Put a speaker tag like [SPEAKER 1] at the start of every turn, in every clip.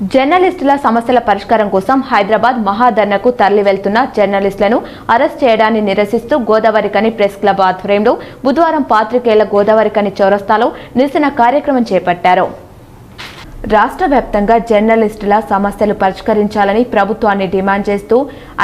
[SPEAKER 1] జర్నలిస్టుల సమస్యల పరిష్కారం కోసం హైదరాబాద్ మహాధర్నకు తరలి వెళ్తున్న జర్నలిస్టులను అరెస్ట్ చేయడాన్ని నిరసిస్తూ గోదావరికని ప్రెస్ క్లబ్ ఆధ్వర్యంలో బుధవారం పాత్రికేయుల గోదావరికని చౌరస్తాలో నిరసన కార్యక్రమం చేపట్టారు. రాష్ట్ర వ్యాప్తంగా జర్నలిస్టుల సమస్యలు పరిష్కరించాలని ప్రభుత్వాన్ని డిమాండ్ చేస్తూ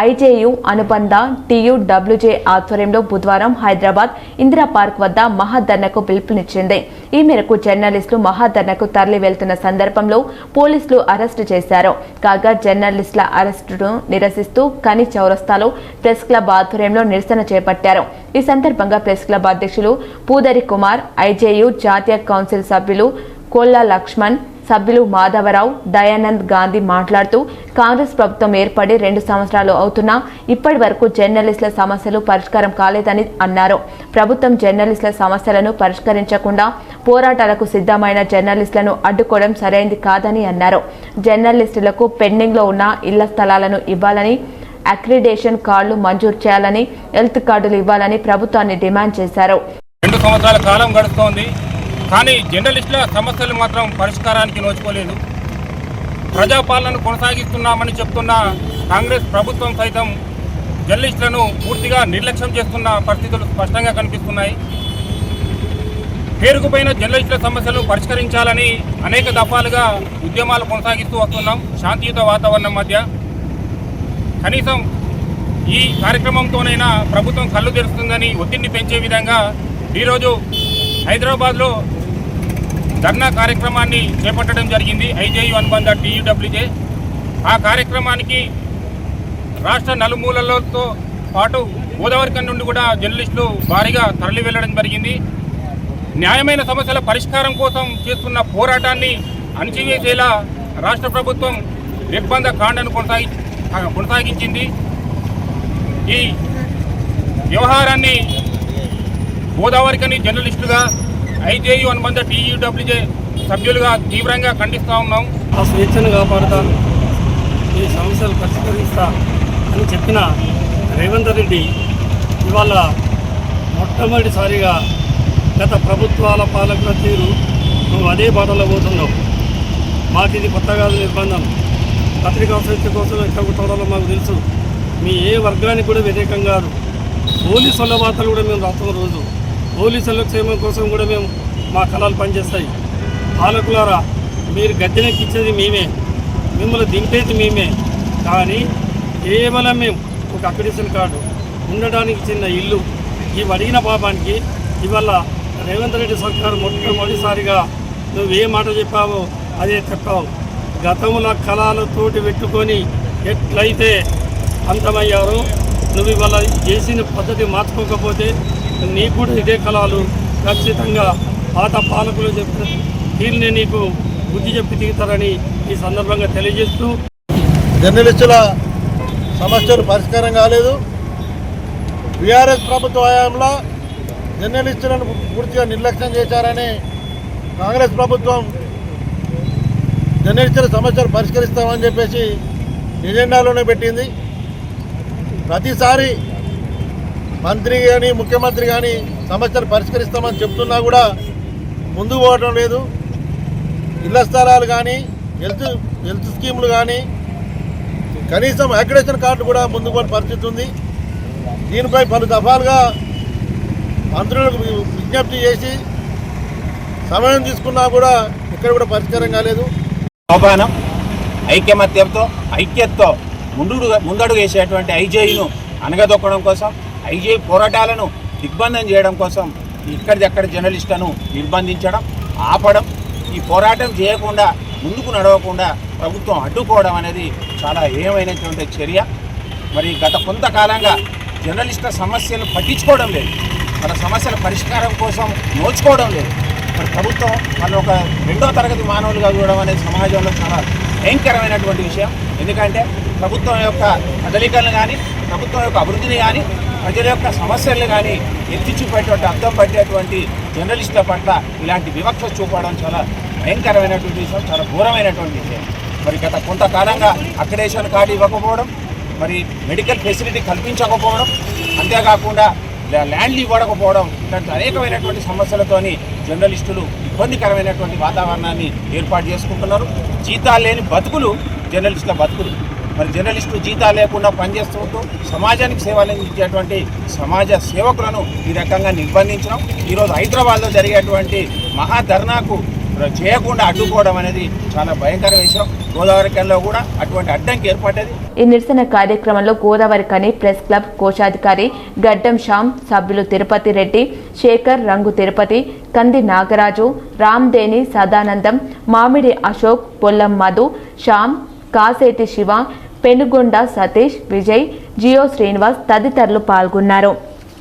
[SPEAKER 1] ఐజేయు అనుబంధ టీయూడబ్ల్యూజే ఆధ్వర్యంలో బుధవారం హైదరాబాద్ ఇందిరా పార్క్ వద్ద మహాధర్నకు పిలుపునిచ్చింది. ఈ మేరకు జర్నలిస్టులు మహాధర్నకు తరలి వెళ్తున్న సందర్భంలో పోలీసులు అరెస్టు చేశారు. కాగా జర్నలిస్టుల అరెస్టును నిరసిస్తూ కని చౌరస్తాలో ప్రెస్ క్లబ్ ఆధ్వర్యంలో నిరసన చేపట్టారు. ఈ సందర్భంగా ప్రెస్ క్లబ్ అధ్యక్షులు పూదరి కుమార్ ఐజేయు జాతీయ కౌన్సిల్ సభ్యులు కోల్లా లక్ష్మణ్ సభ్యులు మాధవరావు దయానంద్ గాంధీ మాట్లాడుతూ కాంగ్రెస్ ప్రభుత్వం ఏర్పడి రెండు సంవత్సరాలు అవుతున్నా ఇప్పటి వరకు జర్నలిస్టుల సమస్యలు పరిష్కారం కాలేదని అన్నారు. ప్రభుత్వం జర్నలిస్టుల సమస్యలను పరిష్కరించకుండా పోరాటాలకు సిద్ధమైన జర్నలిస్టులను అడ్డుకోవడం సరైంది కాదని అన్నారు. జర్నలిస్టులకు పెండింగ్లో ఉన్న ఇళ్ళ స్థలాలను ఇవ్వాలని అక్రిడేషన్ కార్డులు మంజూరు చేయాలని హెల్త్ కార్డులు ఇవ్వాలని ప్రభుత్వాన్ని డిమాండ్ చేశారు.
[SPEAKER 2] రెండు సంవత్సరాల కాలం గడుస్తోంది. కానీ జర్నలిస్టుల సమస్యలు మాత్రం పరిష్కారానికి నోచుకోలేదు. ప్రజాపాలనను కొనసాగిస్తున్నామని చెప్తున్న కాంగ్రెస్ ప్రభుత్వం సైతం జర్నలిస్టులను పూర్తిగా నిర్లక్ష్యం చేస్తున్న పరిస్థితులు స్పష్టంగా కనిపిస్తున్నాయి. పేరుకుపోయిన జర్నలిస్టుల సమస్యలు పరిష్కరించాలని అనేక దఫాలుగా ఉద్యమాలు కొనసాగిస్తూ వస్తున్నాం. శాంతియుత వాతావరణం మధ్య కనీసం ఈ కార్యక్రమంతోనైనా ప్రభుత్వం కళ్ళు తెరుస్తుందని ఒత్తిడిని పెంచే విధంగా ఈరోజు హైదరాబాద్లో ధర్నా కార్యక్రమాన్ని చేపట్టడం జరిగింది. ఐజేయు అనుబంధ టీయూడబ్ల్యూజే. ఆ కార్యక్రమానికి రాష్ట్ర నలుమూలలతో పాటు గోదావరి నుండి కూడా జర్నలిస్టులు భారీగా తరలి వెళ్ళడం జరిగింది. న్యాయమైన సమస్యల పరిష్కారం కోసం చేస్తున్న పోరాటాన్ని అణచివేసేలా రాష్ట్ర ప్రభుత్వం నిర్బంధ కాండను కొనసాగి కొనసాగించింది. ఈ వ్యవహారాన్ని గోదావరికని జర్నలిస్టులుగా ఐజేయు అనుబంధ టీయూడబ్ల్యూజే సభ్యులుగా తీవ్రంగా ఖండిస్తూ ఉన్నాం.
[SPEAKER 3] ఆ స్వేచ్ఛను కాపాడుతా ఈ సమస్యలు పరిష్కరిస్తా అని చెప్పిన రేవంత్ రెడ్డి ఇవాళ మొట్టమొదటిసారిగా గత ప్రభుత్వాల పాలకుల తీరు నువ్వు అదే బాటలో పోతున్నావు. మాకు ఇది కొత్త కాదు నిర్బంధం. పత్రికా స్వేచ్ఛ కోసం ఎక్కడ మాకు తెలుసు. మీ ఏ వర్గానికి కూడా వ్యతిరేకం కాదు. పోలీసు వాళ్ళ వార్తలు కూడా మేము రాస్తున్న రోజు పోలీసుల క్షేమం కోసం కూడా మేము మా కళలు పనిచేస్తాయి. పాలకులారా మీరు గద్దెనెక్కించేది మేమే. మిమ్మల్ని దింపేది మేమే. కానీ కేవలం మేము ఒక అక్రిడేషన్ కార్డు ఉండడానికి చిన్న ఇల్లు ఇవి అడిగిన పాపానికి ఇవాళ రేవంత్ రెడ్డి సర్కారు మొట్టమొదటిసారిగా నువ్వు ఏ మాట చెప్పావో అదే చెప్పావు. గతముల కళాలతోటి పెట్టుకొని ఎట్లయితే అంతమయ్యారో నువ్వు ఇవాళ చేసిన పద్ధతి మార్చుకోకపోతే నీకు కూడా ఇదే కళాలు. ఖచ్చితంగా పాత పాలకులు చెప్పిన దీన్ని నీకు బుద్ధి చెప్పి తీరుతారని ఈ సందర్భంగా తెలియజేస్తూ
[SPEAKER 4] జర్నలిస్టుల సమస్యలు పరిష్కారం కాలేదు. బీఆర్ఎస్ ప్రభుత్వ హయాంలో జర్నలిస్టులను పూర్తిగా నిర్లక్ష్యం చేశారని కాంగ్రెస్ ప్రభుత్వం జర్నలిస్టుల సమస్యలు పరిష్కరిస్తామని చెప్పేసి ఎజెండాలోనే పెట్టింది. ప్రతిసారి మంత్రి కానీ ముఖ్యమంత్రి కానీ సమస్యలు పరిష్కరిస్తామని చెప్తున్నా కూడా ముందుకు పోవడం లేదు. ఇళ్ళ స్థలాలు కానీ హెల్త్ హెల్త్ స్కీములు కానీ కనీసం అగ్రేషన్ కార్డు కూడా ముందుకు పోని పరిస్థితి ఉంది. దీనిపై పలు దఫాలుగా మంత్రులకు విజ్ఞప్తి చేసి సమయం తీసుకున్నా కూడా ఇక్కడ కూడా పరిష్కారం కాలేదు.
[SPEAKER 5] ఆహ్వానం ఐక్యమత్యంతో ఐక్యతతో ముందు ముందడుగు వేసేటువంటి ఐజేయును అనగదొక్కడం కోసం ఐజేయు పోరాటాలను దిగ్బంధం చేయడం కోసం ఇక్కడిదక్కడ జర్నలిస్టులను నిర్బంధించడం ఆపడం ఈ పోరాటం చేయకుండా ముందుకు నడవకుండా ప్రభుత్వం అడ్డుకోవడం అనేది చాలా ఏమైనటువంటి చర్య. మరి గత కొంతకాలంగా జర్నలిస్టుల సమస్యలు పట్టించుకోవడం లేదు. మన సమస్యల పరిష్కారం కోసం నోచుకోవడం లేదు. మరి ప్రభుత్వం మన ఒక రెండో తరగతి మానవులుగా చూడడం అనేది సమాజంలో చాలా భయంకరమైనటువంటి విషయం. ఎందుకంటే ప్రభుత్వం యొక్క కదలికలను కానీ ప్రభుత్వం యొక్క అభివృద్ధిని కానీ ప్రజల యొక్క సమస్యలు కానీ ఎత్తి చూపేటువంటి అర్థం పట్టేటువంటి జర్నలిస్టుల పట్ల ఇలాంటి వివక్ష చూపడం చాలా భయంకరమైనటువంటి విషయం చాలా ఘోరమైనటువంటి విషయం. మరి గత కొంతకాలంగా అక్రెడేషన్ కార్డు ఇవ్వకపోవడం మరి మెడికల్ ఫెసిలిటీ కల్పించకపోవడం అంతేకాకుండా ల్యాండ్లు ఇవ్వకపోవడం ఇలాంటి అనేకమైనటువంటి సమస్యలతోని జర్నలిస్టులు ఇబ్బందికరమైనటువంటి వాతావరణాన్ని ఏర్పాటు చేసుకుంటున్నారు. జీతాలు లేని బతుకులు జర్నలిస్టుల బతుకులు. మరి జర్నలిస్టు జీతాలు లేకుండా పనిచేస్తూ సమాజానికి సేవలు ఇచ్చేటువంటి సమాజ సేవకులను ఈ రకంగా నిర్బంధించడం ఈరోజు హైదరాబాద్లో జరిగేటువంటి మహాధర్నాకు చేయకుండా అడ్డుకోవడం అనేది చాలా భయంకర విషయం. గోదావరికల్లో కూడా అటువంటి అడ్డంకి ఏర్పడ్డది.
[SPEAKER 1] ఈ నిరసన కార్యక్రమంలో గోదావరి కని ప్రెస్ క్లబ్ కోశాధికారి గడ్డం శ్యామ్ సభ్యులు తిరుపతి రెడ్డి శేఖర్ రంగు తిరుపతి కంది నాగరాజు రామ్దేని సదానందం మామిడి అశోక్ పొల్లం మధు శ్యామ్ కాసేటి శివ పెనుగొండ సతీష్ విజయ్ జియో శ్రీనివాస్ తదితరులు పాల్గొన్నారు.